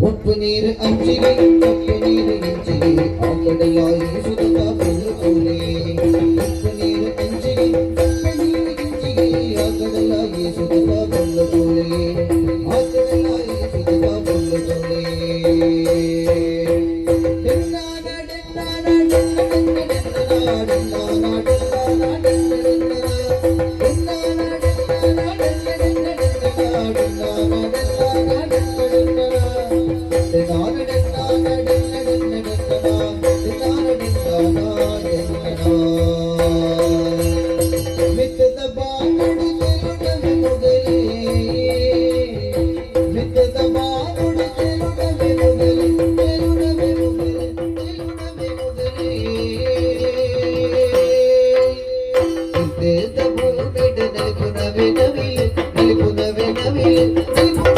உப்பு நீர் அஞ்சிலே உப்பு நீர் நெஞ்சிலே ஆம்படையாய் சுதந்தா பொண்ணு போலே உப்பு நீர் அஞ்சிலே உப்பு நீர் நெஞ்சிலே ஆம்படையாய் சுதந்தா பொண்ணு Thank you.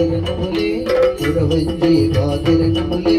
తిరగములే పురవంజీ బా తిరగములే